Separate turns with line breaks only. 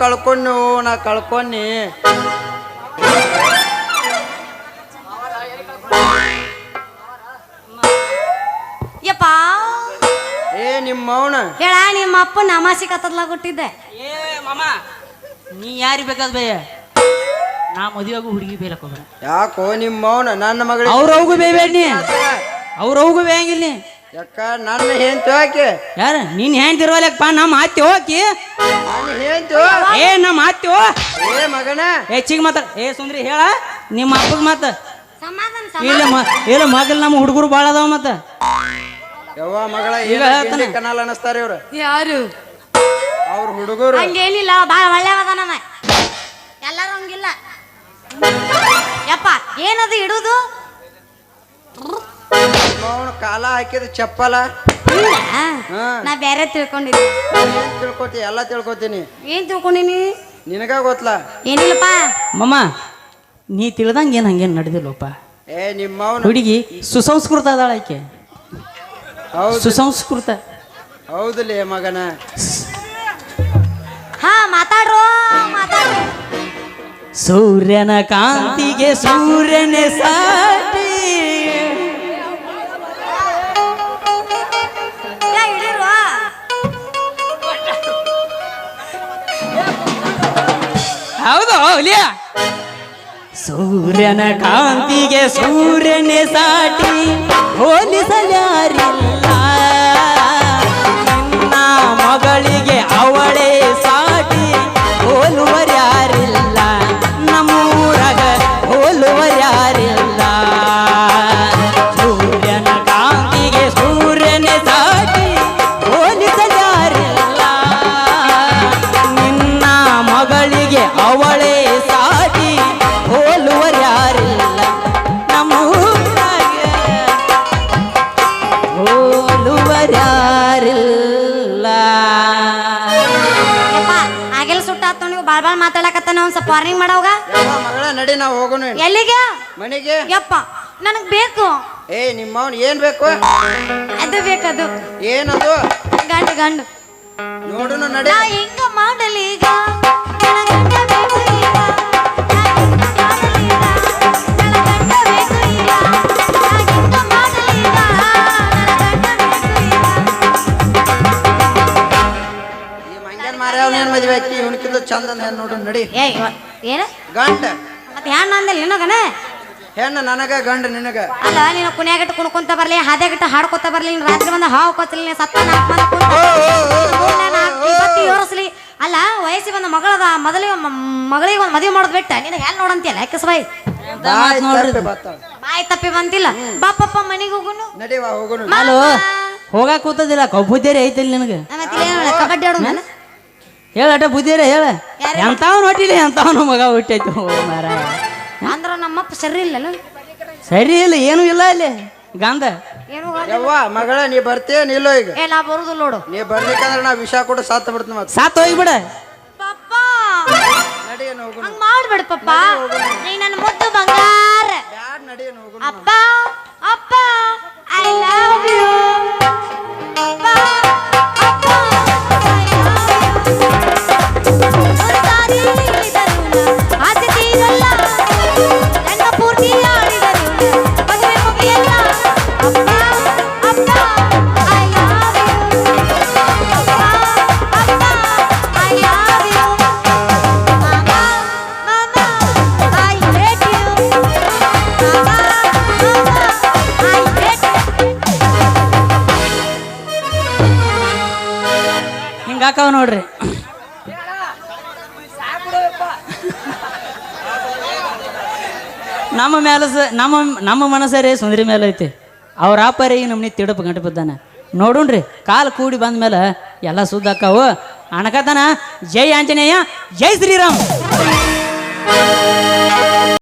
ಕಳ್ಕೊಂಡು ನಾ ಕಳ್ಕೊನ್ನಿ
ಯಪ್ಪ.
ಏ ನಿಮ್ಮ
ಹೇಳ ನಿಮ್ಮ ಅಪ್ಪ ನಮಾಸಿ ಕತ್ತದ್ಲ ಕೊಟ್ಟಿದ್ದೆ.
ಏ ಮಾಮ ನೀ ಯಾರಿ ಬೇಕಾದ ಬೇಯ ನಾ ಮದುವೆಗೂ ಹುಡುಗಿ ಬೇಲಕ್ಕ
ಯಾಕೋ ನಿಮ್ಮ ನನ್ನ ಮಗಳು
ಅವ್ರ ಹೋಗು ಬೇಬೇಡ ನೀ. ಅವ್ರ ಅವ್ಗೂ ಬೇಯಂಗಿಲ್ಲ ನೀ.
ಯಾಕ ನನ್ನ ಹೆಂತು ಹಾಕಿ
ಯಾರ? ನೀನ್ ಹೆಂಗ್ ತಿರುವಲಕ್ಕಪ್ಪ ನಮ್ಮ ಅತ್ತೆ ಹೋಗಿ.
ನನ್ನ ಹೆಂತು
ಏ ನಮ್ಮ ಅತ್ತೆ ಹೋ.
ಏ ಮಗನ?
ಹೆಚ್ಚಿಗೆ ಮಾತಾಡ ಏ ಸುಂದ್ರಿ ಹೇಳ. ನಿಮ್ಮ ಅಪ್ಪಗೆ ಮಾತ.
ಸಮಾಧಾನ
ಇಲ್ಲ ಮ ಇಲ್ಲ ಮಗಲ್ ನಮ್ಮ ಹುಡುಗರು ಭಾಳ ಅದಾವ ಮತ್ತ.
ಯವ್ವ ಮಗಳ
ಈಗ ಹೇಳ್ತಾನೆ.
ಕನಾಲ್ ಅನಸ್ತಾರ ಇವ್ರು?
ಯಾರು?
ಅವ್ರ ಹುಡುಗರು.
ಹಂಗೇನಿಲ್ಲ ಬಾಳ ಒಳ್ಳೆಯವದ ನಮ್ಮ ಎಲ್ಲರೂ ಹಂಗಿಲ್ಲ. ಯಪ್ಪ ಏನದು ಇಡುದು?
ಮೌನ ಕಾಲ ಹಾಕಿದ ಚಪ್ಪಲ.
ಇಲ್ಲ
ಹಾ.
ನಾ ಬೇರೆ ತಿಳ್ಕೊಂಡಿದ್ದೆ.
ಏನ್ ತಿಳ್ಕೊತಿ? ಎಲ್ಲ ತಿಳ್ಕೊತೀನಿ.
ಏನ್ ತಿಳ್ಕೊಂಡಿನಿ?
ನಿನಗ ಗೊತ್ತಲ್ಲ
ಏನಿಲ್ಲಪ್ಪ.
ಮಮ್ಮ ನೀ ತಿಳಿದಂಗ ಏನು ಹಂಗೇನು ನಡೆದಿಲ್ಲಪ್ಪ?
ಏ ನಿಮ್ಮ ಮೌನ
ಹುಡುಗಿ ಸುಸಂಸ್ಕೃತ ಅದಾಳ ಆಕೆ.
ಹೌದು.
ಸುಸಂಸ್ಕೃತ.
ಹೌದಲೇ ಮಗನ.
ಹಾ ಮಾತಾಡ್ರು ಮಾತಾಡ್ರು.
ಸೂರ್ಯನ ಕಾಂತಿಗೆ ಸೂರ್ಯನೇ ಸಾಟಿ. ಹುಲಿಯ ಸೂರ್ಯನ ಕಾಂತಿಗೆ ಸೂರ್ಯನೇ ಸಾಟಿ ಹೋಲಿಸಲ್ಯಾರಿಲ್ಲ
ಬಾಳ್ ಬಾಳ್ ಮಾತಾಡಕತ್ತಾನ ಒಂದ್ ಸ್ವಲ್ಪ ವಾರ್ನಿಂಗ್ ಮಾಡವಾಗ?
ಮಗಳ ನಡಿ ನಾವು ಹೋಗೋಣ
ಎಲ್ಲಿಗೆ?
ಮನೆಗೆ?
ಯಪ್ಪ ನನಗ್ ಬೇಕು.
ಏ ನಿಮ್ಮ ಏನ್ ಬೇಕು?
ಅದು ಬೇಕದು.
ಏನದು?
ಗಂಡು ಗಂಡು.
ನೋಡೋಣ ನಡಿ.
ಹೆಂಗ ಮಾಡಲಿ ಈಗ
ಏನ್ ಮದ್ವೆ ಆಕಿ? ಇವನಕ್ಕಿಂತ ಚಂದ ಹೆಣ್ಣು ನೋಡು ನಡಿ.
ಏ ಇವ- ಏನ?
ಗಂಡ.
ಮತ್ತೆ ಹೆಣ್ಣು ಅಂದಿಲ್ಲ ನಿನಗನ
ಹೆಣ್ಣು ನನಗ ಗಂಡ ನಿನಗ.
ಅಲ್ಲ ನೀನು ಕುಣ್ಯಾಗಟ್ಟ ಕುಣ್ಕೊಂತ ಬರ್ಲಿ ಹಾದ್ಯಾಗಟ್ಟ ಹಾಡ್ಕೊತ ಬರ್ಲಿ ನೀನು ರಾತ್ರಿ ಬಂದ ಹಾವು ಕೊತ್ತಲಿ ನೀನು ಸತ್ತ ನಾಲ್ಕು ಮಂದಿ ಕುಂತ ಮೂರ್ನೇ ನಾಲ್ಕು ಇವತ್ತು ಯೋರಿಸ್ಲಿ. ಅಲ್ಲ ವಯಸ್ಸಿ ಬಂದ ಮಗಳದ ಮೊದಲಿಗೆ ಮಗಳಿಗೆ ಒಂದು ಮದುವೆ ಮಾಡೋದು ಬಿಟ್ಟ. ನಿನಗೆ ಹೆಲ್ ನೋಡಂತಿಯಲ್ಲ ಯಾಕೆ ಬಾಯಿ
ಬಾಯ್
ನೋಡ್ರಿ
ತಪ್ಪಿ ಬರ್ತಾಳ.
ಬಾಯಿ ತಪ್ಪಿ ಬಂತಿಲ್ಲ. ಬಾಪಪ್ಪ ಮನೆಗೆ ಹೋಗುನು?
ನಡಿವಾ ಹೋಗೋಣ
ಹೋಗಾಕ ಕೂತದಿಲ್ಲ ಕಬ್ಬುದ್ದೇರಿ ಐತಿಲ್ಲ ನಿನಗೆ.
ಮತ್ತೆ ಏನು ಕಬಡ್ಡಿ ಆಡೋಣ
ಹೇಳಟ ಬುದ್ಧಿರ ಹೇಳ.
ಯಾರು?
ಎಂತಾವ್ ನೋಟಿಲ್ಲ ಎಂತಾವನು ಮಗ ಹುಟ್ಟೈತು ಮಾರ
ಅಂದ್ರ ನಮ್ಮಪ್ಪ ಸರಿ ಇಲ್ಲ
ಸರಿ ಇಲ್ಲ ಏನು ಇಲ್ಲ ಅಲ್ಲಿ. ಗಂಧ.
ಏನು
ಯವ್ವ ಮಗಳ ನೀ ಬರ್ತೀಯ ನಿಲ್ಲೋ ಈಗ?
ಏ ನಾ ಬರುದಿಲ್ಲ ನೋಡು.
ನೀ ಬರ್ಲಿಕ್ಕಂದ್ರ ನಾ ವಿಷ ಕೊಟ್ಟು ಸಾತ್ ಬಿಡ್ತೀನಿ ಮತ್ತೆ.
ಸಾತ್ ಹೋಗ್ಬಿಡ.
ಪಪ್ಪ.
ಹೋಗೋಣ.
ಹಂಗ್ ಮಾಡ್ಬೇಡ ಪಪ್ಪ. ನೀ ನನ್ನ
ಹಿಂಗಾಕವ್ ನೋಡ್ರಿ. ನಮ್ಮ ಮೇಲೆ ನಮ್ಮ ನಮ್ಮ ಮನಸ್ಸರೇ ಸುಂದರಿ ಮೇಲೆ ಐತಿ. ಅವ್ರ ಆಪರಿ ನಮ್ಮನಿ ತಿಡಪ್ ಗಂಟು ಬಿದ್ದಾನ ನೋಡುಣ್ರಿ, ಕಾಲು ಕೂಡಿ ಬಂದ ಮೇಲೆ ಎಲ್ಲ ಸುದ್ದ ಅಕ್ಕಾವು ಅಣಕತನ. ಜೈ ಆಂಜನೇಯ, ಜೈ ಶ್ರೀರಾಮ್.